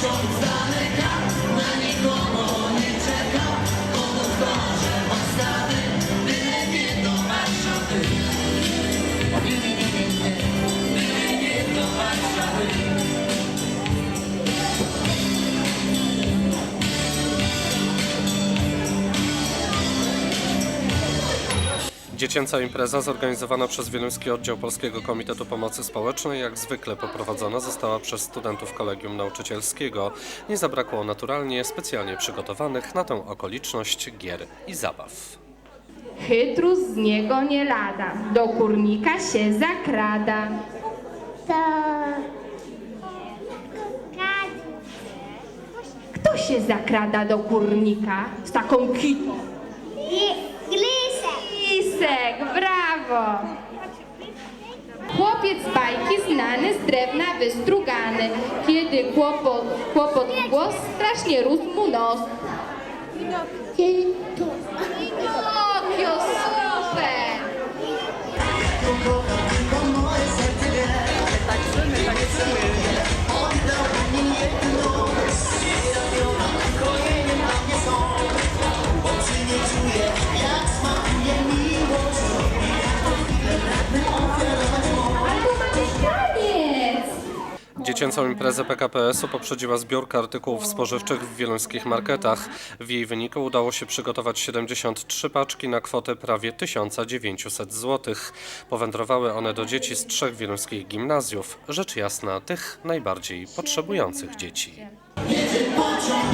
show. Dziecięca impreza zorganizowana przez Wieluński Oddział Polskiego Komitetu Pomocy Społecznej jak zwykle poprowadzona została przez studentów Kolegium Nauczycielskiego. Nie zabrakło naturalnie specjalnie przygotowanych na tę okoliczność gier i zabaw. Chytrus z niego nie lada, do kurnika się zakrada. To... Kto się zakrada do kurnika z taką kitą? Lisek, brawo! Chłopiec bajki znany z drewna wystrugany. Kiedy kłopot, kłopot głos, strasznie rósł mu nos. Pinokio! Dziecięcą imprezę PKPS-u poprzedziła zbiórka artykułów spożywczych w wieluńskich marketach. W jej wyniku udało się przygotować 73 paczki na kwotę prawie 1900 zł. Powędrowały one do dzieci z trzech wieluńskich gimnazjów, rzecz jasna tych najbardziej potrzebujących dzieci. Jedzie pociąg